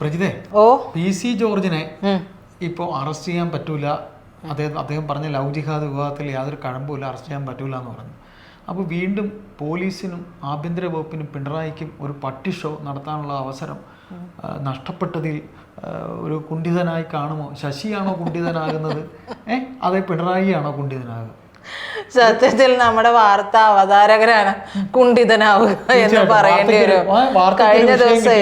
പ്രജിതേ ഓ. P C ജോർജിനെ. ഇപ്പോൾ arrest ചെയ്യാൻ പറ്റൂല. അദ്ദേഹം അദ്ദേഹം പറഞ്ഞ ലവ് ജിഹാദ് വിവാഹത്തിൽ യാതൊരു കഴമ്പുമില്ല അറസ്റ്റ് ചെയ്യാൻ പറ്റൂല എന്ന് പറഞ്ഞു. അപ്പോൾ വീണ്ടും പോലീസിനും ആഭ്യന്തര വകുപ്പിനും പിണറായിക്കും ഒരു പട്ടി ഷോ നടത്താനുള്ള അവസരം നഷ്ടപ്പെട്ടതിൽ ഒരു കുണ്ഠിതനായി കാണുമോ? ശശിയാണോ കുണ്ഠിതനാകുന്നത്? ഏഹ് അതേ പിണറായിയാണോ കുണ്ഠിതനാകുക? സത്യത്തിൽ നമ്മുടെ വാർത്ത അവതാരകരാണ് കുണ്ഠിതനാവുക എന്ന്. പറയേണ്ടി വരും. കഴിഞ്ഞ ദിവസേ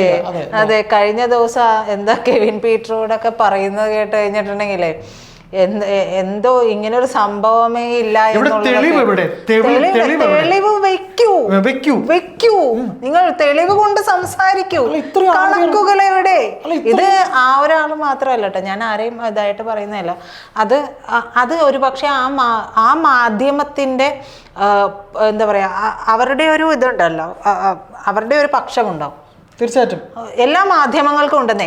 അതെ കഴിഞ്ഞ ദിവസം എന്താ കെവിൻ പീറ്ററോടൊക്കെ പറയുന്നത് കേട്ട് കഴിഞ്ഞിട്ടുണ്ടെങ്കിലേ എന്ത് എന്തോ ഇങ്ങനെ ഒരു സംഭവമേ ഇല്ല തെളിവ് വെക്കൂ. വെക്കൂ. വെക്കൂ. നിങ്ങൾ തെളിവ് കൊണ്ട് സംസാരിക്കൂ. കണക്കുകൾ എവിടെ? ഇത് ആ ഒരാൾ മാത്രമല്ല കേട്ടോ. ഞാൻ ആരെയും ഇതായിട്ട് പറയുന്നതല്ല. അത് അത് ഒരു പക്ഷെ ആ ആ മാധ്യമത്തിന്റെ എന്താ പറയാ അവരുടെ ഒരു ഇതുണ്ടല്ലോ. അവരുടെ ഒരു പക്ഷമുണ്ടാവും. തീർച്ചയായിട്ടും. എല്ലാ മാധ്യമങ്ങൾക്കും ഉണ്ടെന്നേ.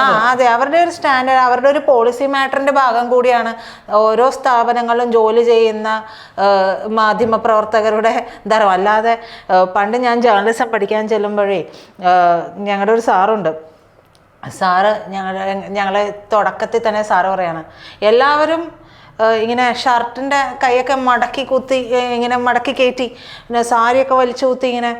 ആ അതെ. അവരുടെ ഒരു സ്റ്റാൻഡേർഡ് അവരുടെ ഒരു പോളിസി മാറ്ററിന്റെ ഭാഗം കൂടിയാണ് ഓരോ സ്ഥാപനങ്ങളിലും ജോലി ചെയ്യുന്ന മാധ്യമ പ്രവർത്തകരുടെ ധർമ്മം. അല്ലാതെ പണ്ട് ഞാൻ ജേർണലിസം പഠിക്കാൻ ചെല്ലുമ്പോഴേ ഞങ്ങളുടെ ഒരു സാറുണ്ട്. സാറ് ഞങ്ങളുടെ ഞങ്ങളെ തുടക്കത്തിൽ തന്നെ സാറ് പറയാണ് എല്ലാവരും ഇങ്ങനെ ഷർട്ടിന്റെ കൈയൊക്കെ മടക്കി കുത്തി ഇങ്ങനെ മടക്കി കയറ്റി. പിന്നെ സാരിയൊക്കെ വലിച്ചു കുത്തി ഇങ്ങനെ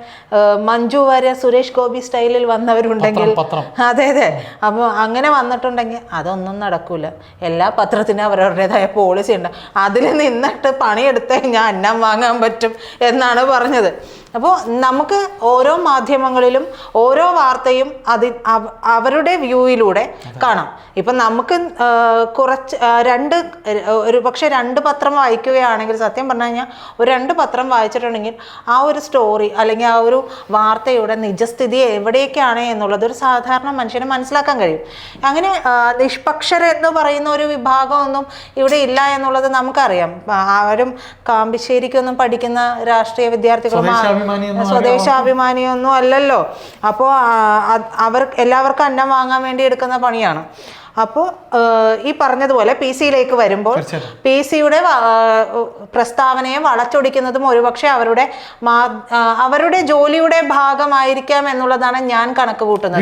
മഞ്ജു വാര്യ സുരേഷ് ഗോപി സ്റ്റൈലിൽ വന്നവരുണ്ടെങ്കിൽ അതെ അതെ. അപ്പോൾ അങ്ങനെ വന്നിട്ടുണ്ടെങ്കിൽ അതൊന്നും നടക്കൂല. എല്ലാ പത്രത്തിനും അവരവരുടേതായ പോളിസി ഉണ്ട്. അതിൽ നിന്നിട്ട് പണിയെടുത്ത് ഞാൻ അന്നം വാങ്ങാൻ പറ്റും എന്നാണ് പറഞ്ഞത്. അപ്പോൾ നമുക്ക് ഓരോ മാധ്യമങ്ങളിലും ഓരോ വാർത്തയും അതി അവരുടെ വ്യൂയിലൂടെ കാണാം. ഇപ്പം നമുക്ക് കുറച്ച് രണ്ട് ഒരു പക്ഷേ രണ്ട് പത്രം വായിക്കുകയാണെങ്കിൽ സത്യം പറഞ്ഞു കഴിഞ്ഞാൽ ഒരു രണ്ട് പത്രം വായിച്ചിട്ടുണ്ടെങ്കിൽ ആ ഒരു സ്റ്റോറി അല്ലെങ്കിൽ ആ ഒരു വാർത്തയുടെ നിജസ്ഥിതി എവിടെയൊക്കെയാണ് എന്നുള്ളത് ഒരു സാധാരണ മനുഷ്യന് മനസ്സിലാക്കാൻ കഴിയും. അങ്ങനെ നിഷ്പക്ഷരെന്ന് പറയുന്ന ഒരു വിഭാഗമൊന്നും ഇവിടെ ഇല്ല എന്നുള്ളത് നമുക്കറിയാം. ആരും കാമ്പിശ്ശേരിക്കൊന്നും പഠിക്കുന്ന രാഷ്ട്രീയ വിദ്യാർത്ഥികളും സ്വദേശാഭിമാനിയൊന്നും അല്ലല്ലോ. അപ്പോൾ അവർ എല്ലാവർക്കും അന്നം വാങ്ങാൻ വേണ്ടി എടുക്കുന്ന പണിയാണ്. അപ്പോൾ ഈ പറഞ്ഞതുപോലെ പി സിയിലേക്ക് വരുമ്പോൾ. പി സിയുടെ പ്രസ്താവനയെ വളച്ചൊടിക്കുന്നതും ഒരുപക്ഷെ അവരുടെ അവരുടെ ജോലിയുടെ ഭാഗമായിരിക്കാം എന്നുള്ളതാണ് ഞാൻ കണക്ക് കൂട്ടുന്നത്.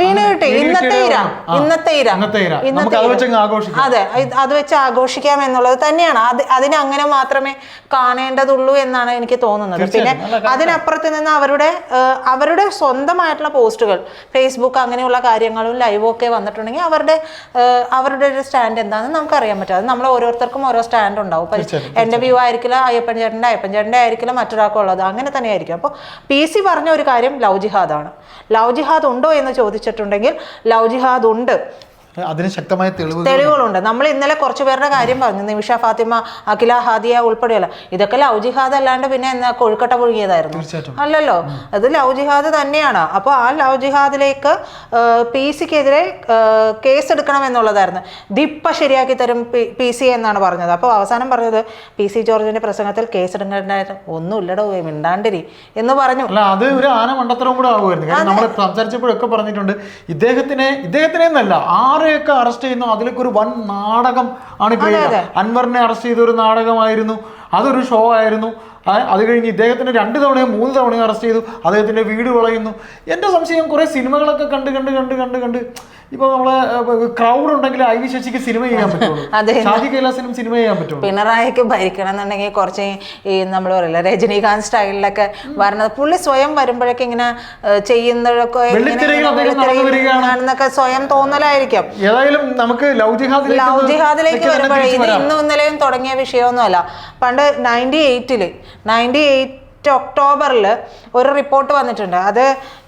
വീണ് കിട്ടി. ഇന്നത്തെ ഇര ഇന്നത്തെ ഇര. അത് അതെ വെച്ച് ആഘോഷിക്കാം എന്നുള്ളത് തന്നെയാണ്. അത് അതിനങ്ങനെ മാത്രമേ കാണേണ്ടതുള്ളൂ എന്നാണ് എനിക്ക് തോന്നുന്നത്. പിന്നെ. അതിനപ്പുറത്ത് നിന്ന് അവരുടെ അവരുടെ സ്വന്തമായിട്ടുള്ള പോസ്റ്റുകൾ ഫേസ്ബുക്ക് അങ്ങനെയുള്ള കാര്യങ്ങളും ലൈവും ഒക്കെ വന്നിട്ടുണ്ടെങ്കിൽ അവരുടെ അവരുടെ ഒരു സ്റ്റാൻഡ് എന്താണെന്ന് നമുക്ക് അറിയാൻ പറ്റും. അത് നമ്മൾ ഓരോരുത്തർക്കും ഓരോ സ്റ്റാൻഡ് ഉണ്ടാവും. ഇപ്പം എന്റെ എന്റെ വ്യൂ ആയിരിക്കില്ല അയ്യപ്പൻ ചേട്ടന്റെ അയ്യപ്പൻ ചേട്ടന്റെ ആയിരിക്കില്ല മറ്റൊരാൾക്കുള്ളത് അങ്ങനെ തന്നെ ആയിരിക്കും അപ്പോൾ പി സി പറഞ്ഞ ഒരു കാര്യം ലവ് ജിഹാദാണ് ലവ് ജിഹാദ് ഉണ്ടോ എന്ന് ചോദിച്ചിട്ടുണ്ടെങ്കിൽ ലവ് ജിഹാദ് ഉണ്ട്. അതിന് ശക്തമായ തെളിവുകൾ തെളിവുകളുണ്ട്. നമ്മൾ ഇന്നലെ കുറച്ച് പേരുടെ കാര്യം പറഞ്ഞു. നിമിഷ ഫാത്തിമ അഖില ഹാദിയ ഉൾപ്പെടെയുള്ള. ഇതൊക്കെ ലവ് ജിഹാദ് അല്ലാണ്ട് പിന്നെ എന്നാ കൊഴുക്കട്ട പുഴുകിയതായിരുന്നു അല്ലല്ലോ? അത് ലവ് ജിഹാദ് തന്നെയാണ്. അപ്പോൾ ആ ലവ് ജിഹാദിലേക്ക് പി സിക്കെതിരെ കേസ് എടുക്കണം എന്നുള്ളതായിരുന്നു. ദിപ്പ ശരിയാക്കി തരും പി സി എന്നാണ് പറഞ്ഞത്. അപ്പോൾ അവസാനം പറഞ്ഞത് പി സി ജോർജിന്റെ പ്രസംഗത്തിൽ കേസ് എടുക്കേണ്ടായിരുന്നു ഒന്നുമില്ലടോ മിണ്ടാണ്ടിരി എന്ന് പറഞ്ഞു. അല്ല അത് ഒരു ആന കൂടെ ആകുമായിരുന്നു കാരണം നമ്മൾ സംസാരിച്ചപ്പോഴൊക്കെ പറഞ്ഞിട്ടുണ്ട് ഇദ്ദേഹത്തിനെ ഇദ്ദേഹത്തിനെ എന്നല്ല ആരെയൊക്കെ അറസ്റ്റ് ചെയ്യുന്നു? അതിലൊക്കെ ഒരു വൻ നാടകം ആണ് ഇപ്പോൾ അൻവറിനെ അറസ്റ്റ് ചെയ്ത ഒരു നാടകമായിരുന്നു. അതൊരു ഷോ ആയിരുന്നു. അത് കഴിഞ്ഞ് ഇദ്ദേഹത്തിന് രണ്ട് തവണയും മൂന്ന് തവണയോ അറസ്റ്റ് ചെയ്തു. അദ്ദേഹത്തിന്റെ വീട് വളയുന്നു. എന്റെ സംശയം കുറെ സിനിമകളൊക്കെ കണ്ട് കണ്ട് കണ്ട് കണ്ട് കണ്ട് ഇപ്പൊ നമ്മളെ ക്രൗഡ് ഉണ്ടെങ്കിൽ ഐ വി ശശിക്ക് സിനിമ ചെയ്യാൻ പറ്റുള്ളൂ. അതെ. ഷാജി കൈലാസിനും സിനിമ ചെയ്യാൻ പറ്റുള്ളൂ. പിണറായിക്ക് ഭരിക്കണം എന്നുണ്ടെങ്കിൽ കുറച്ച് ഈ നമ്മൾ പറയില്ല രജനീകാന്ത് സ്റ്റൈലിലൊക്കെ വരണത് പുള്ളി സ്വയം വരുമ്പോഴൊക്കെ ഇങ്ങനെ ചെയ്യുന്നതൊക്കെ ആണെന്നൊക്കെ സ്വയം തോന്നലായിരിക്കും. ഏതായാലും നമുക്ക് ലവ് ജിഹാദിലേക്ക് ലവ് ജിഹാദിലേക്ക് തിരിച്ച് ഇത് ഇന്നും ഇന്നലെയും തുടങ്ങിയ വിഷയമൊന്നുമല്ല. പണ്ട് നയന്റി എയ്റ്റിൽ നയന്റി എയ്റ്റ് ഒക്ടോബറിൽ ഒരു റിപ്പോർട്ട് വന്നിട്ടുണ്ട്. അത്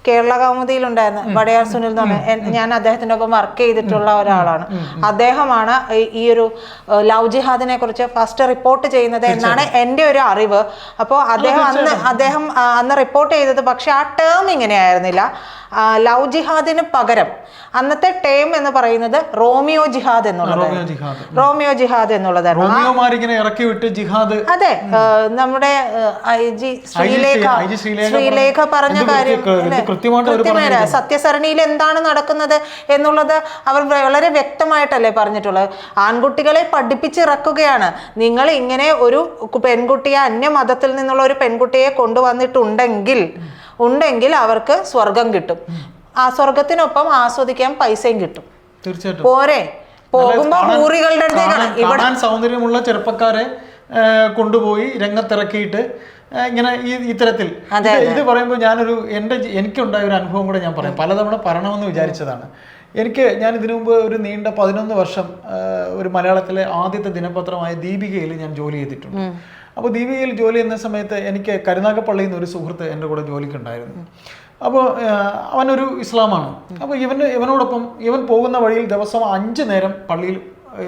കേരള കൗമുദിയിലുണ്ടായിരുന്നു വടയാർ സുനിൽ എന്ന് പറഞ്ഞ ഞാൻ അദ്ദേഹത്തിന്റെ ഒപ്പം വർക്ക് ചെയ്തിട്ടുള്ള ഒരാളാണ്. അദ്ദേഹമാണ് ഈ- ഒരു ലവ് ജിഹാദിനെ കുറിച്ച് ഫസ്റ്റ് റിപ്പോർട്ട് ചെയ്യുന്നത് എന്നാണ് എന്റെ ഒരു അറിവ്. അപ്പോൾ അദ്ദേഹം അന്ന് അദ്ദേഹം അന്ന് റിപ്പോർട്ട് ചെയ്തത് പക്ഷേ ആ ടേം ഇങ്ങനെയായിരുന്നില്ല ലവ് ജിഹാദിന് പകരം അന്നത്തെ ടേം എന്ന് പറയുന്നത് റോമിയോ ജിഹാദ് എന്നുള്ളത് റോമിയോ ജിഹാദ്. എന്നുള്ളതായിരുന്നു. റോമിയോമാരിങ്ങനെ ഇറക്കി വിട്ട് ജിഹാദ്. അതെ നമ്മുടെ ഐ ജി ശ്രീലേഖ ശ്രീലേഖ പറഞ്ഞ കാര്യം കൃത്യമായ സത്യസരണിയിൽ എന്താണ് നടക്കുന്നത് എന്നുള്ളത് അവർ വളരെ വ്യക്തമായിട്ടല്ലേ പറഞ്ഞിട്ടുള്ളത്. ആൺകുട്ടികളെ പഠിപ്പിച്ചിറക്കുകയാണ്. നിങ്ങൾ ഇങ്ങനെ ഒരു പെൺകുട്ടിയെ അന്യ മതത്തിൽ നിന്നുള്ള ഒരു പെൺകുട്ടിയെ കൊണ്ടുവന്നിട്ടുണ്ടെങ്കിൽ ഉണ്ടെങ്കിൽ അവർക്ക് സ്വർഗം കിട്ടും. ആ സ്വർഗത്തിനൊപ്പം ആസ്വദിക്കാൻ പൈസയും കിട്ടും. തീർച്ചയായിട്ടും. പോരെ. പോകുമ്പോ ഹൂറികളുടെ അടുത്തേക്കാണ് ഇവിടെ സൗന്ദര്യമുള്ള ചെറുപ്പക്കാരെ കൊണ്ടുപോയി രംഗത്തിറക്കിയിട്ട് ഇങ്ങനെ ഈ ഇത്തരത്തിൽ. ഇത് പറയുമ്പോൾ ഞാനൊരു എന്റെ എനിക്കുണ്ടായ ഒരു അനുഭവം കൂടെ ഞാൻ പറയാം. പലതവണ പറയണമെന്ന് വിചാരിച്ചതാണ്. എനിക്ക് ഞാൻ ഇതിനു മുമ്പ് ഒരു നീണ്ട പതിനൊന്ന് വർഷം ഒരു മലയാളത്തിലെ ആദ്യത്തെ ദിനപത്രമായ ദീപികയിൽ ഞാൻ ജോലി ചെയ്തിട്ടുണ്ട്. അപ്പോൾ ദീപികയിൽ ജോലി ചെയ്യുന്ന സമയത്ത് എനിക്ക് കരുനാഗപ്പള്ളിയിൽ നിന്ന് ഒരു സുഹൃത്ത് എന്റെ കൂടെ ജോലിക്കുണ്ടായിരുന്നു. അപ്പോൾ അവനൊരു ഇസ്ലാമാണ്. അപ്പോൾ ഇവന് ഇവനോടൊപ്പം ഇവൻ പോകുന്ന വഴിയിൽ ദിവസം അഞ്ച് നേരം പള്ളിയിൽ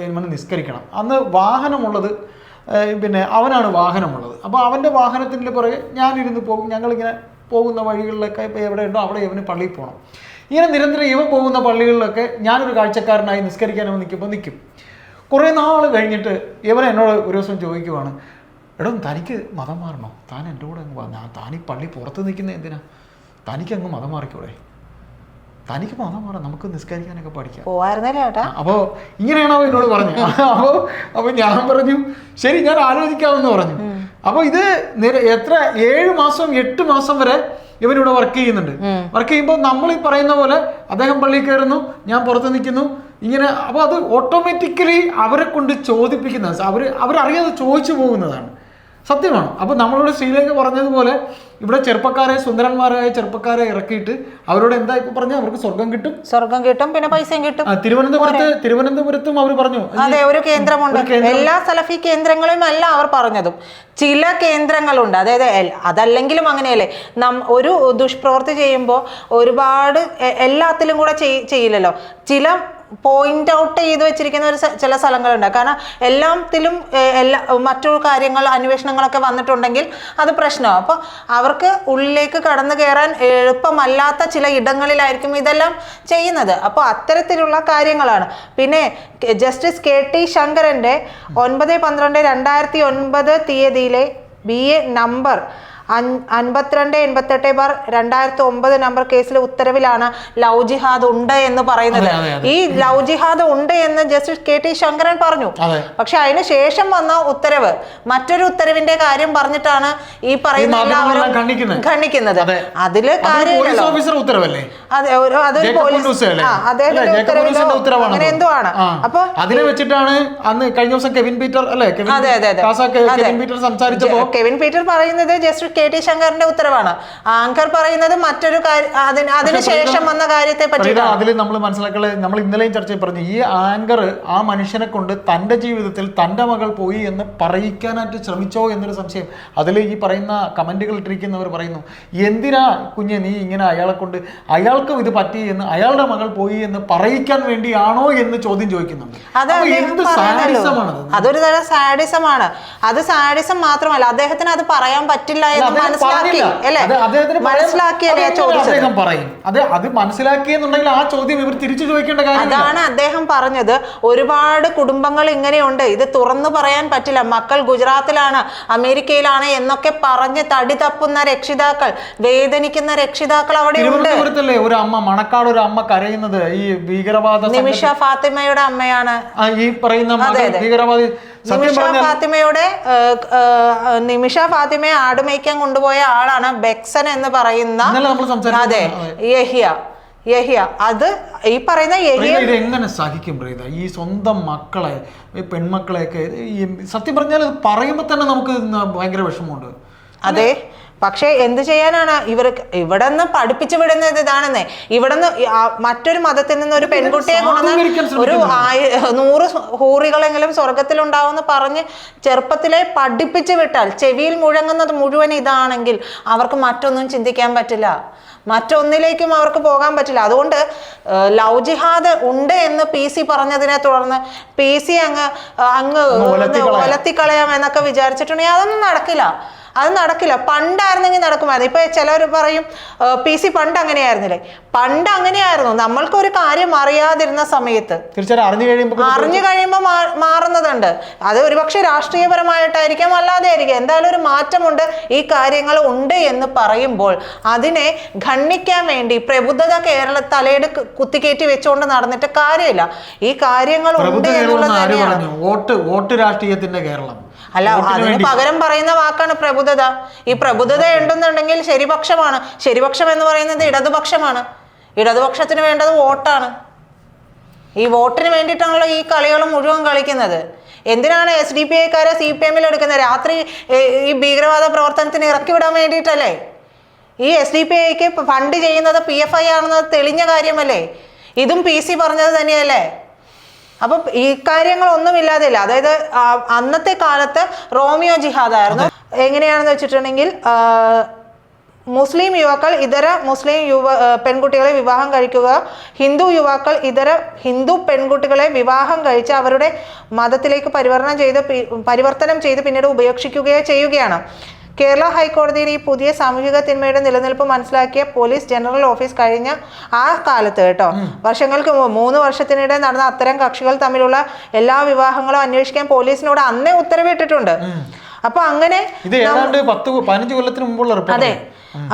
ഇവന് നിസ്കരിക്കണം. അന്ന് വാഹനമുള്ളത് പിന്നെ അവനാണ് വാഹനമുള്ളത്. അപ്പോൾ അവന്റെ വാഹനത്തിന്റെ പുറകെ ഞാനിരുന്ന് പോകും. ഞങ്ങളിങ്ങനെ പോകുന്ന വഴികളിലൊക്കെ ഇപ്പോൾ എവിടെ ഉണ്ടോ അവിടെ ഇവന് പള്ളിയിൽ പോകണം ഇങ്ങനെ നിരന്തരം ഇവൻ പോകുന്ന പള്ളികളിലൊക്കെ ഞാനൊരു കാഴ്ചക്കാരനായി നിസ്കരിക്കാൻ അവൻ നിൽക്കുമ്പോൾ നിൽക്കും കുറേ നാൾ കഴിഞ്ഞിട്ട് ഇവൻ എന്നോട് ഒരു ദിവസം ചോദിക്കുവാണ് എടോ തനിക്ക് മതം മാറണോ? താൻ എന്റെ കൂടെ അങ്ങ് വന്നാ താൻ ഈ പള്ളി പുറത്ത് നിൽക്കുന്ന എന്തിനാ? തനിക്കങ്ങ് മതം മാറിക്കൂടെ? തനിക്ക് മതം പറ നമുക്ക് നിസ്കരിക്കാനൊക്കെ പഠിക്കാം. പോവായിരുന്നല്ലേ ചേട്ടാ അപ്പോൾ ഇങ്ങനെയാണ് എന്നോട് പറഞ്ഞു അപ്പോൾ അപ്പോൾ ഞാൻ പറഞ്ഞു ശരി ഞാൻ ആലോചിക്കാമെന്ന് പറഞ്ഞു. അപ്പോൾ ഇത് എത്ര ഏഴ് മാസം എട്ട് മാസം വരെ ഇവനിവിടെ വർക്ക് ചെയ്യുന്നുണ്ട്. വർക്ക് ചെയ്യുമ്പോൾ നമ്മൾ ഈ പറയുന്ന പോലെ അദ്ദേഹം പള്ളിയിൽ കയറുന്നു ഞാൻ പുറത്ത് നിൽക്കുന്നു. ഇങ്ങനെ അപ്പോൾ അത് ഓട്ടോമാറ്റിക്കലി അവരെ കൊണ്ട് ചോദിപ്പിക്കുന്ന അവർ അവരറിയാതെ ചോദിച്ചു പോകുന്നതാണ്. സത്യമാണ്. അപ്പോൾ നമ്മളോട് ശ്രീലേഖ പറഞ്ഞതുപോലെ ഇവിടെ ചെറുപ്പക്കാരെ സുന്ദരന്മാരായ ചെറുപ്പക്കാരെ ഇറക്കിയിട്ട് അവരോട് എന്താ ഇപ്പൊ പറഞ്ഞാൽ അവർക്ക് സ്വർഗം കിട്ടും. സ്വർഗം കിട്ടും പിന്നെ പൈസയും കിട്ടും. തിരുവനന്തപുരത്ത് തിരുവനന്തപുരത്തും അവർ പറഞ്ഞു. അതെ ഒരു കേന്ദ്രമുണ്ട്. എല്ലാ സലഫി കേന്ദ്രങ്ങളും അല്ല അവർ പറഞ്ഞതും. ചില കേന്ദ്രങ്ങളുണ്ട്. അതായത് അതല്ലെങ്കിലും അങ്ങനെയല്ലേ? നം ഒരു ദുഷ്പ്രവൃത്തി ചെയ്യുമ്പോൾ ഒരുപാട് എല്ലാത്തിലും കൂടെ ചെയ്യില്ലല്ലോ. ചില പോയിന്റ് ഔട്ട് ചെയ്ത് വെച്ചിരിക്കുന്ന ഒരു ചില സ്ഥലങ്ങളുണ്ട്. കാരണം എല്ലാത്തിലും എല്ലാ മറ്റു കാര്യങ്ങൾ അന്വേഷണങ്ങളൊക്കെ വന്നിട്ടുണ്ടെങ്കിൽ അത് പ്രശ്നമാണ് അപ്പോൾ അവർക്ക് ഉള്ളിലേക്ക് കടന്നു കയറാൻ എളുപ്പമല്ലാത്ത ചില ഇടങ്ങളിലായിരിക്കും ഇതെല്ലാം ചെയ്യുന്നത്. അപ്പോൾ അത്തരത്തിലുള്ള കാര്യങ്ങളാണ്. പിന്നെ ജസ്റ്റിസ് കെ ടി ശങ്കരന്റെ ഒൻപത് പന്ത്രണ്ട് രണ്ടായിരത്തി ഒൻപത് തീയതിയിലെ ബി എ നമ്പർ അൻപത്തിരണ്ട് എൺപത്തെട്ട് ബാർ രണ്ടായിരത്തി ഒമ്പത് നമ്പർ കേസിലെ ഉത്തരവിലാണ് ലവ് ജിഹാദ് ഉണ്ട് എന്ന് പറയുന്നത്. ഈ ലവ് ജിഹാദ് ഉണ്ട് എന്ന് ജസ്റ്റിസ് കെ ടി ശങ്കരൻ പറഞ്ഞു. പക്ഷെ അതിന് ശേഷം വന്ന ഉത്തരവ് മറ്റൊരു ഉത്തരവിന്റെ കാര്യം പറഞ്ഞിട്ടാണ് ഈ പറയുന്ന എല്ലാവരും ഖണ്ഡിക്കുന്നത്. അതിൽ ഉത്തരവല്ലേ? അതെ ഒരു അതൊരു പോലീസ്? അദ്ദേഹത്തിന്റെ ഉത്തരവിലോ അങ്ങനെ എന്തോ ആണ് അപ്പൊ അതിനെ വെച്ചിട്ടാണ് അന്ന് കഴിഞ്ഞ ദിവസം കെവിൻ പീറ്റർ അല്ലേ അതെ അതെ അതെ. കെവിൻ പീറ്റർ സംസാരിച്ചപ്പോ കെവിൻ പീറ്റർ പറയുന്നത് ജസ്റ്റിസ് കെ ടി ശങ്കറിന്റെ ഉത്തരവാണ്. ആങ്കർ പറയുന്നത് മറ്റൊരു കാര്യം അതിന് അതിന് വന്ന കാര്യത്തെ പറ്റി അതിൽ നമ്മൾ മനസ്സിലാക്കളെ നമ്മൾ ഇന്നലെയും ചർച്ച പറഞ്ഞു ഈ ആങ്കർ ആ മനുഷ്യനെ കൊണ്ട് തന്റെ ജീവിതത്തിൽ തന്റെ മകൾ പോയി എന്ന് പറയിക്കാനായിട്ട് ശ്രമിച്ചോ എന്നൊരു സംശയം. അതിൽ ഈ പറയുന്ന കമന്റുകൾ ഇട്ടിരിക്കുന്നവർ പറയുന്നു എന്തിനാ കുഞ്ഞെ നീ ഇങ്ങനെ അയാളെ കൊണ്ട് അയാൾക്കും ഇത് പറ്റി എന്ന് അയാളുടെ മകൾ പോയി എന്ന് പറയിക്കാൻ വേണ്ടിയാണോ എന്ന് ചോദ്യം ചോദിക്കുന്നുണ്ട്? അതൊരു തരം സാഡിസമാണ്. അത് സാഡിസം മാത്രമല്ല അദ്ദേഹത്തിന് അത് പറയാൻ പറ്റില്ല അദ്ദേഹം പറയും. അത് അത് മനസ്സിലാക്കിയെന്നുണ്ടെങ്കിൽ ആ ചോദ്യം ഇവർ തിരിച്ചു ചോദിക്കേണ്ട കാര്യമില്ല. അതാണ് അദ്ദേഹം പറഞ്ഞത്. ഒരുപാട് കുടുംബങ്ങൾ ഇങ്ങനെയുണ്ട്. ഇത് തുറന്നു പറയാൻ പറ്റില്ല. മക്കൾ ഗുജറാത്തിലാണ് അമേരിക്കയിലാണ് എന്നൊക്കെ പറഞ്ഞ് തടി തപ്പുന്ന രക്ഷിതാക്കൾ വേദനിക്കുന്ന രക്ഷിതാക്കൾ അവിടെ ഉണ്ട്. ഒരു അമ്മ മണക്കാട് ഒരു അമ്മ കരയുന്നത് ഈ ഭീകരവാദ നിമിഷ ഫാത്തിമയുടെ അമ്മയാണ്. ഈ പറയുന്ന ഭീകരവാദി നിമിഷ ഫാത്തിമയുടെ നിമിഷ ഫാത്തിമയെ ആടുമേക്കാൻ കൊണ്ടുപോയ ആളാണ് ബെക്സൻ എന്ന് പറയുന്ന അതെ യഹിയ. യഹിയ. അത് ഈ പറയുന്ന യഹിയ ഇത് എങ്ങനെ സഹിക്കും പ്രീത ഈ സ്വന്തം മക്കളെ ഈ പെൺമക്കളെയൊക്കെ സത്യം പറഞ്ഞാൽ പറയുമ്പോൾ തന്നെ നമുക്ക് ഭയങ്കര വിഷമമുണ്ട്. അതെ. പക്ഷേ എന്ത് ചെയ്യാനാണ്? ഇവർ ഇവിടെ നിന്ന് പഠിപ്പിച്ചു വിടുന്നത് ഇതാണെന്നേ. ഇവിടെ നിന്ന് മറ്റൊരു മതത്തിൽ നിന്ന് ഒരു പെൺകുട്ടിയെ കൊണ്ടുവന്ന് ഒരു നൂറ് ഹൂറികളെങ്കിലും സ്വർഗത്തിലുണ്ടാവുമെന്ന് പറഞ്ഞ് ചെറുപ്പത്തിലെ പഠിപ്പിച്ചു വിട്ടാൽ ചെവിയിൽ മുഴങ്ങുന്നത് മുഴുവൻ ഇതാണെങ്കിൽ അവർക്ക് മറ്റൊന്നും ചിന്തിക്കാൻ പറ്റില്ല. മറ്റൊന്നിലേക്കും അവർക്ക് പോകാൻ പറ്റില്ല. അതുകൊണ്ട് ലവ് ജിഹാദ് ഉണ്ട് എന്ന് പി സി പറഞ്ഞതിനെ തുടർന്ന് പി സി അങ്ങ് അങ്ങ്. ഒലത്തിക്കളയാം എന്നൊക്കെ വിചാരിച്ചിട്ടുണ്ടെങ്കിൽ അതൊന്നും നടക്കില്ല. അത് നടക്കില്ല. പണ്ടായിരുന്നെങ്കിൽ നടക്കുമായിരുന്നു. ഇപ്പൊ ചിലർ പറയും പി സി പണ്ട് അങ്ങനെയായിരുന്നില്ലേ? പണ്ട് അങ്ങനെയായിരുന്നു. നമ്മൾക്ക് ഒരു കാര്യം അറിയാതിരുന്ന സമയത്ത് അറിഞ്ഞു കഴിയുമ്പോൾ അറിഞ്ഞു കഴിയുമ്പോൾ മാറുന്നതുണ്ട്. അത് ഒരുപക്ഷെ രാഷ്ട്രീയപരമായിട്ടായിരിക്കാം. അല്ലാതെ ആയിരിക്കും. എന്തായാലും ഒരു മാറ്റമുണ്ട്. ഈ കാര്യങ്ങൾ ഉണ്ട് എന്ന് പറയുമ്പോൾ അതിനെ ഖണ്ഡിക്കാൻ വേണ്ടി പ്രബുദ്ധത കേരള തലയുടെ കുത്തിക്കേറ്റി വെച്ചുകൊണ്ട് നടന്നിട്ട് കാര്യമില്ല. ഈ കാര്യങ്ങൾ ഉണ്ട് എന്നുള്ളത് തന്നെയാണ്. വോട്ട് വോട്ട് രാഷ്ട്രീയത്തിന്റെ കേരളം. അല്ല അതിന് പകരം പറയുന്ന വാക്കാണ് പ്രബുദ്ധത. ഈ പ്രബുദ്ധത ഉണ്ടെന്നുണ്ടെങ്കിൽ ശരിപക്ഷമാണ്. ശരിപക്ഷം എന്ന് പറയുന്നത് ഇടതുപക്ഷമാണ്. ഇടതുപക്ഷത്തിന് വേണ്ടത് വോട്ടാണ്. ഈ വോട്ടിന് വേണ്ടിയിട്ടാണല്ലോ ഈ കളികൾ മുഴുവൻ കളിക്കുന്നത്. എന്തിനാണ് എസ് ഡി പി ഐക്കാരെ സി പി എമ്മിൽ എടുക്കുന്നത്? രാത്രി ഈ ഭീകരവാദ പ്രവർത്തനത്തിന് ഇറക്കി വിടാൻ വേണ്ടിയിട്ടല്ലേ? ഈ എസ് ഡി പി ഐക്ക് ഫണ്ട് ചെയ്യുന്നത് പി എഫ് ഐ ആണെന്നത് തെളിഞ്ഞ കാര്യമല്ലേ? ഇതും പി സി പറഞ്ഞത് തന്നെയല്ലേ? അപ്പം ഈ കാര്യങ്ങളൊന്നുമില്ലാതെയില്ല. അതായത് അന്നത്തെ കാലത്ത് റോമിയോ ജിഹാദായിരുന്നു. എങ്ങനെയാണെന്ന് വെച്ചിട്ടുണ്ടെങ്കിൽ മുസ്ലിം യുവാക്കൾ ഇതര മുസ്ലിം യുവ പെൺകുട്ടികളെ വിവാഹം കഴിക്കുക ഹിന്ദു യുവാക്കൾ ഇതര ഹിന്ദു പെൺകുട്ടികളെ വിവാഹം കഴിച്ച് അവരുടെ മതത്തിലേക്ക് പരിവർത്തനം ചെയ്ത് പരിവർത്തനം ചെയ്ത് പിന്നീട് ഉപേക്ഷിക്കുകയോ ചെയ്യുകയാണ്. കേരള ഹൈക്കോടതിയിൽ ഈ പുതിയ സാമൂഹിക തിന്മയുടെ നിലനിൽപ്പ് മനസ്സിലാക്കിയ പോലീസ് ജനറൽ ഓഫീസ് കഴിഞ്ഞ ആ കാലത്ത് കേട്ടോ. വർഷങ്ങൾക്ക് മുമ്പ് മൂന്ന് വർഷത്തിനിടെ നടന്ന അത്തരം കക്ഷികൾ തമ്മിലുള്ള എല്ലാ വിവാഹങ്ങളും അന്വേഷിക്കാൻ പോലീസിനോട് അന്നേ ഉത്തരവിട്ടിട്ടുണ്ട്. അപ്പൊ അങ്ങനെ ഇത് ഏതാണ്ട് പത്ത് പതിനഞ്ച് കൊല്ലത്തിന് മുമ്പുള്ള അതെ.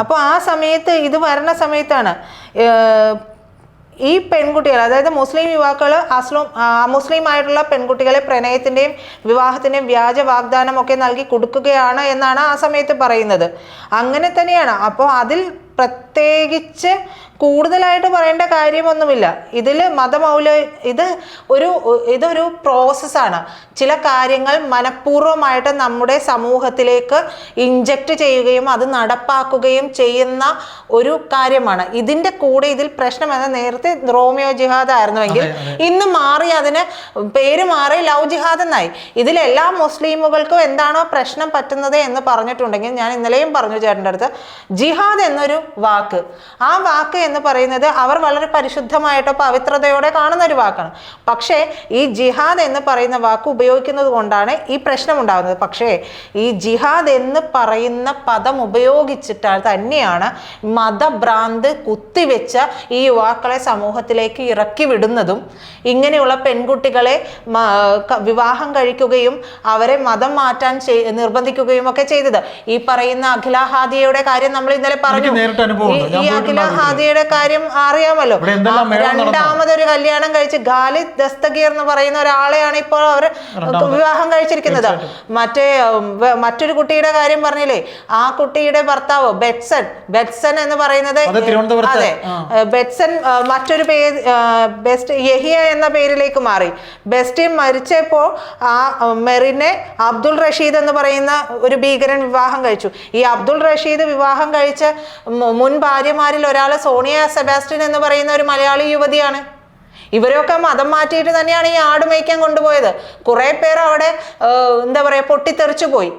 അപ്പൊ ആ സമയത്ത് ഇത് വരണ സമയത്താണ് ഈ പെൺകുട്ടികൾ അതായത് മുസ്ലിം യുവാക്കൾ അസ്ലം മുസ്ലിം ആയിട്ടുള്ള പെൺകുട്ടികളെ പ്രണയത്തിന്റെയും വിവാഹത്തിന്റെയും വ്യാജ വാഗ്ദാനം ഒക്കെ നൽകി കൊടുക്കുകയാണ് എന്നാണ് ആ സമയത്ത് പറയുന്നത്. അങ്ങനെ തന്നെയാണ്. അപ്പോൾ അതിൽ പ്രത്യേകിച്ച് കൂടുതലായിട്ട് പറയേണ്ട കാര്യമൊന്നുമില്ല. ഇതിൽ മതമൗല ഇത് ഒരു ഇതൊരു പ്രോസസ്സാണ്. ചില കാര്യങ്ങൾ മനഃപൂർവമായിട്ട് നമ്മുടെ സമൂഹത്തിലേക്ക് ഇഞ്ചക്റ്റ് ചെയ്യുകയും അത് നടപ്പാക്കുകയും ചെയ്യുന്ന ഒരു കാര്യമാണ്. ഇതിന്റെ കൂടെ ഇതിൽ പ്രശ്നം എന്ന നേരത്തെ റോമിയോ ജിഹാദ് ആയിരുന്നുവെങ്കിൽ ഇന്ന് മാറി അതിന് പേര് മാറി ലവ് ജിഹാദ് എന്നായി. ഇതിൽ എല്ലാ മുസ്ലിമുകൾക്കും എന്താണോ പ്രശ്നം പറ്റുന്നത് എന്ന് പറഞ്ഞിട്ടുണ്ടെങ്കിൽ ഞാൻ ഇന്നലെയും പറഞ്ഞു ചേട്ടന്റെ അടുത്ത് ജിഹാദ് എന്നൊരു വാക്ക്. ആ വാക്ക് എന്ന് പറയുന്നത് അവർ വളരെ പരിശുദ്ധമായിട്ടോ പവിത്രതയോടെ കാണുന്ന ഒരു വാക്കാണ്. പക്ഷേ ഈ ജിഹാദ് എന്ന് പറയുന്ന വാക്ക് ഉപയോഗിക്കുന്നത് കൊണ്ടാണ് ഈ പ്രശ്നം ഉണ്ടാകുന്നത് പക്ഷേ ഈ ജിഹാദ് എന്ന് പറയുന്ന പദം ഉപയോഗിച്ചിട്ടാൽ തന്നെയാണ് മതഭ്രാന്ത് കുത്തിവെച്ച ഈ യുവാക്കളെ സമൂഹത്തിലേക്ക് ഇറക്കി വിടുന്നതും ഇങ്ങനെയുള്ള പെൺകുട്ടികളെ വിവാഹം കഴിക്കുകയും അവരെ മതം മാറ്റാൻ നിർബന്ധിക്കുകയും ഒക്കെ ചെയ്തത്. ഈ പറയുന്ന അഖിലാഹാദിയയുടെ കാര്യം നമ്മൾ ഇന്നലെ പറഞ്ഞു. ഈ- അഖിലാഹാദിയുടെ പോയിട്ടുണ്ട് കാര്യം അറിയാമല്ലോ. രണ്ടാമതൊരു കല്യാണം കഴിച്ച് ഗാലി ദസ്തഗീർ എന്ന് പറയുന്ന ഒരാളെയാണ് ഇപ്പോൾ അവർ വിവാഹം കഴിച്ചിരിക്കുന്നത്. മറ്റേ മറ്റൊരു കുട്ടിയുടെ കാര്യം പറഞ്ഞില്ലേ? ആ കുട്ടിയുടെ ഭർത്താവ് ബെറ്റ്സൺ ബെറ്റ്സൺ എന്ന് പറയുന്നത് അത് ബെറ്റ്സൺ മറ്റൊരു പേര് ബെസ്റ്റ് യഹിയ എന്ന പേരിലേക്ക് മാറി. ബെസ്റ്റ് മരിച്ചപ്പോൾ ആ മെറിനെ അബ്ദുൾ റഷീദ് എന്ന് പറയുന്ന ഒരു ഭീകരൻ വിവാഹം കഴിച്ചു. ഈ അബ്ദുൾ റഷീദ് വിവാഹം കഴിച്ച മുൻ ഭാര്യമാരിൽ ഒരാൾ സോണിയ സെബാസ്റ്റ്യൻ എന്ന് പറയുന്ന ഒരു മലയാളി യുവതിയാണ്. ഇവരൊക്കെ മതം മാറ്റിയിട്ട് തന്നെയാണ് ഈ ആട് മേയ്ക്കാൻ കൊണ്ടുപോയത്. കുറേ പേർ അവിടെ എന്താ പറയുക പൊട്ടിത്തെറിച്ചു പോയി.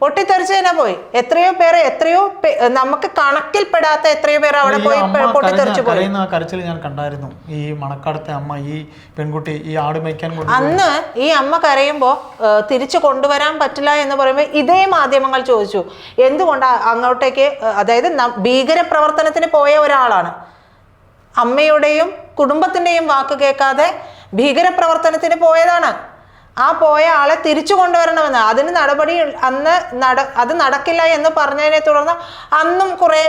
പൊട്ടിത്തെറിച്ച് തന്നെ പോയി. എത്രയോ പേരെ എത്രയോ നമുക്ക് കണക്കിൽപ്പെടാത്ത എത്രയോ പേർ അവിടെ പോയി പൊട്ടിത്തെറിച്ച് പോയി. കരച്ചിൽ ഞാൻ കണ്ടായിരുന്നു. ഈ മണക്കാടത്തെ അമ്മ ഈ പെൺകുട്ടി ഈ ആട് മേയ്ക്കാൻ അന്ന് ഈ അമ്മ കരയുമ്പോൾ തിരിച്ചു കൊണ്ടുവരാൻ പറ്റില്ല എന്ന് പറയുമ്പോൾ ഇതേ മാധ്യമങ്ങൾ ചോദിച്ചു. എന്തുകൊണ്ട് അങ്ങോട്ടേക്ക് അതായത് ഭീകര പ്രവർത്തനത്തിന് പോയ ഒരാളാണ്. അമ്മയുടെയും കുടുംബത്തിന്റെയും വാക്ക് കേൾക്കാതെ ഭീകര പ്രവർത്തനത്തിന് പോയതാണ്. ആ പോയ ആളെ തിരിച്ചു കൊണ്ടുവരണമെന്ന്. അതിന് നടപടി അന്ന് നട അത് നടക്കില്ല എന്ന് പറഞ്ഞതിനെ തുടർന്ന് അന്നും കുറെ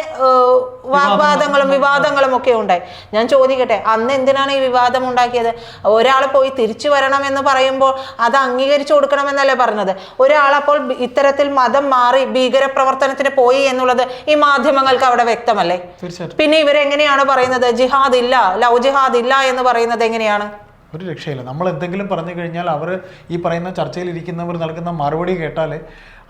വാഗ്വാദങ്ങളും വിവാദങ്ങളും ഒക്കെ ഉണ്ടായി. ഞാൻ ചോദിക്കട്ടെ അന്ന് എന്തിനാണ് ഈ വിവാദം ഉണ്ടാക്കിയത്? ഒരാൾ പോയി തിരിച്ചു വരണം എന്ന് പറയുമ്പോൾ അത് അംഗീകരിച്ചു കൊടുക്കണമെന്നല്ലേ പറഞ്ഞത്? ഒരാളപ്പോൾ ഇത്തരത്തിൽ മതം മാറി ഭീകര പ്രവർത്തനത്തിന് പോയി എന്നുള്ളത് ഈ മാധ്യമങ്ങൾക്ക് അവിടെ വ്യക്തമല്ലേ? പിന്നെ ഇവരെങ്ങനെയാണ് പറയുന്നത്? ജിഹാദ് ഇല്ല ലവ് ജിഹാദ് ഇല്ല എന്ന് പറയുന്നത് എങ്ങനെയാണ്? ഒരു രക്ഷയില്ല. നമ്മൾ എന്തെങ്കിലും പറഞ്ഞു കഴിഞ്ഞാൽ അവർ ഈ പറയുന്ന ചർച്ചയിൽ ഇരിക്കുന്നവർ നൽകുന്ന മറുപടി കേട്ടാൽ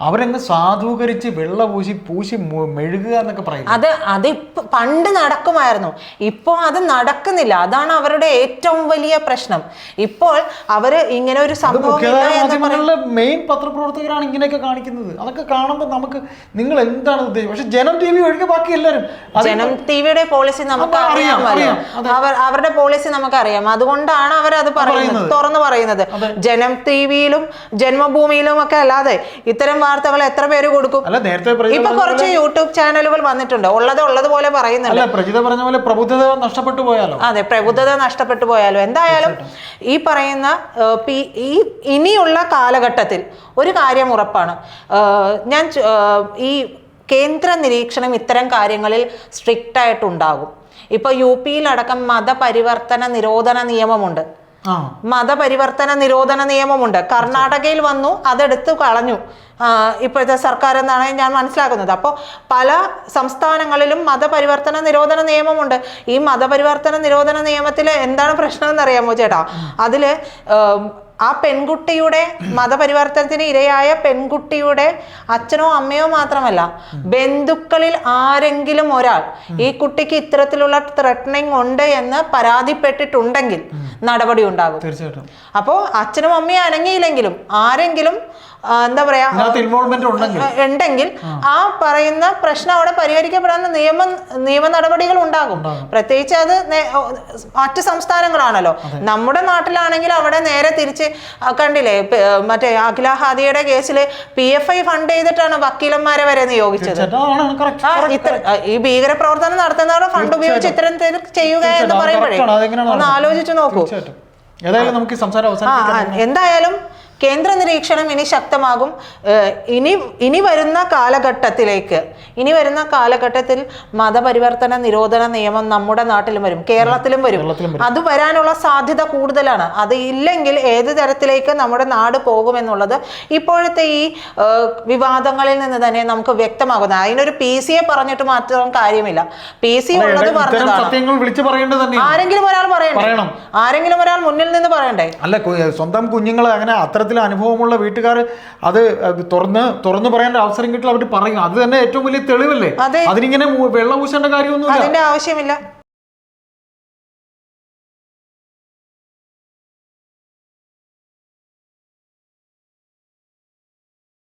അവരങ്ങ് സാധൂകരിച്ച് വെള്ള പൂശി പൂശി മെഴുകുക എന്നൊക്കെ പറയും അത് അത് പണ്ട് നടക്കുമായിരുന്നു. ഇപ്പോൾ അത് നടക്കുന്നില്ല. അതാണ് അവരുടെ ഏറ്റവും വലിയ പ്രശ്നം. ഇപ്പോൾ അവർ ഇങ്ങനെ ഒരു സംഭവം മെയിൻ പത്രപ്രവർത്തകരാണ് ഇങ്ങനെയൊക്കെ കാണിക്കുന്നത്. അതൊക്കെ കാണുമ്പോൾ നമുക്ക് നിങ്ങൾ എന്താണ് ഉദ്ദേശിച്ചത് പക്ഷെ ജനം ടി വി ഒഴികെ ബാക്കി എല്ലാവരും. ജനം ടിവിയുടെ പോളിസി നമുക്ക് അറിയാം, അറിയാമല്ലോ അവർ അവരുടെ പോളിസി നമുക്കറിയാം അതുകൊണ്ടാണ് അവർ അത് പറയുന്നത് പറയുന്നത്. തുറന്നു പറയുന്നത്. ജനം ടി വിയിലും ജന്മഭൂമിയിലും ഒക്കെ അല്ലാതെ ഇത്തരം വാർത്തകൾ എത്ര പേര് കൊടുക്കും? അല്ല നേരത്തെ ഇപ്പൊ കുറച്ച് യൂട്യൂബ് ചാനലുകൾ വന്നിട്ടുണ്ട്. ഉള്ളത് പോലെ പറയുന്നുണ്ട്. പ്രജിത പറഞ്ഞ പോലെ പ്രബുദ്ധത നഷ്ടപ്പെട്ടു പോയാലോ? അതെ പ്രബുദ്ധത നഷ്ടപ്പെട്ടു പോയാലോ? എന്തായാലും ഈ പറയുന്ന ഈ ഇനിയുള്ള കാലഘട്ടത്തിൽ ഒരു കാര്യം ഉറപ്പാണ്. ഞാൻ ഈ കേന്ദ്ര നിരീക്ഷണം ഇത്തരം കാര്യങ്ങളിൽ സ്ട്രിക്റ്റ് ആയിട്ടുണ്ടാകും ഇപ്പൊ യു പിയിലടക്കം മതപരിവർത്തന നിരോധന നിയമമുണ്ട്. മതപരിവർത്തന നിരോധന നിയമമുണ്ട്. കർണാടകയിൽ വന്നു അതെടുത്ത് കളഞ്ഞു. ഇപ്പോഴത്തെ സർക്കാർ എന്നാണ് ഞാൻ മനസ്സിലാക്കുന്നത്. അപ്പോൾ പല സംസ്ഥാനങ്ങളിലും മതപരിവർത്തന നിരോധന നിയമമുണ്ട്. ഈ മതപരിവർത്തന നിരോധന നിയമത്തിൽ എന്താണ് പ്രശ്നം എന്നറിയാമോ ചേട്ടാ അതിൽ ആ പെൺകുട്ടിയുടെ മതപരിവർത്തനത്തിന് ഇരയായ പെൺകുട്ടിയുടെ അച്ഛനോ അമ്മയോ മാത്രമല്ല ബന്ധുക്കളിൽ ആരെങ്കിലും ഒരാൾ ഈ കുട്ടിക്ക് ഇത്തരത്തിലുള്ള ത്രെട്ടനിങ് ഉണ്ട് എന്ന് പരാതിപ്പെട്ടിട്ടുണ്ടെങ്കിൽ നടപടി ഉണ്ടാകും. തീർച്ചയായിട്ടും. അപ്പോൾ അച്ഛനും അമ്മയും അനങ്ങിയില്ലെങ്കിലും ആരെങ്കിലും എന്താ പറയാ? ഉണ്ടെങ്കിൽ. ആ, പറയുന്ന പ്രശ്നം അവിടെ പരിഹരിക്കപ്പെടാവുന്ന നിയമ നിയമ നടപടികൾ ഉണ്ടാകും. പ്രത്യേകിച്ച് അത് മറ്റു സംസ്ഥാനങ്ങളാണല്ലോ. നമ്മുടെ നാട്ടിലാണെങ്കിൽ അവിടെ നേരെ തിരിച്ച് കണ്ടില്ലേ മറ്റേ അഖില ഹാദിയുടെ കേസിൽ പി എഫ് ഐ ഫണ്ട് ചെയ്തിട്ടാണ് വക്കീലന്മാരെ വരെ നിയോഗിച്ചത്. ഈ ഭീകര പ്രവർത്തനം നടത്തുന്നവരുടെ ഫണ്ട് ഉപയോഗിച്ച് ഇത്തരം ചെയ്യുക എന്ന് പറയുമ്പോഴേ ഒന്ന് ആലോചിച്ചു നോക്കൂ. എന്തായാലും നമുക്ക് സംസാരം ആ അവസാനിപ്പിക്കാം. എന്തായാലും കേന്ദ്ര നിരീക്ഷണം ഇനി ശക്തമാകും. ഇനി ഇനി വരുന്ന കാലഘട്ടത്തിലേക്ക് ഇനി വരുന്ന കാലഘട്ടത്തിൽ മതപരിവർത്തന നിരോധന നിയമം നമ്മുടെ നാട്ടിലും വരും കേരളത്തിലും വരും. അത് വരാനുള്ള സാധ്യത കൂടുതലാണ്. അത് ഇല്ലെങ്കിൽ ഏത് തരത്തിലേക്ക് നമ്മുടെ നാട് പോകുമെന്നുള്ളത് ഇപ്പോഴത്തെ ഈ വിവാദങ്ങളിൽ നിന്ന് തന്നെ നമുക്ക് വ്യക്തമാകുന്നത്. അതിനൊരു പി സിയെ പറഞ്ഞിട്ട് മാത്രം കാര്യമില്ല. പി സി ഉള്ളത് പറഞ്ഞതാണ്. ആരെങ്കിലും ഒരാൾ പറയണ്ടേ? പറയണം. ആരെങ്കിലും ഒരാൾ മുന്നിൽ നിന്ന് പറയണ്ടേ? അല്ല സ്വന്തം കുഞ്ഞുങ്ങൾ അങ്ങനെ അത്തരത്തിൽ അനുഭവമുള്ള വീട്ടുകാർ അത് തുറന്ന് തുറന്ന് പറയേണ്ട അവസരം കിട്ടില്ല അവർ പറയും. അത് തന്നെ ഏറ്റവും വലിയ തെളിവല്ലേ? അതിനിങ്ങനെ വെള്ളം പൂശേണ്ട കാര്യമൊന്നുമില്ല. അതിന്റെ ആവശ്യമില്ല.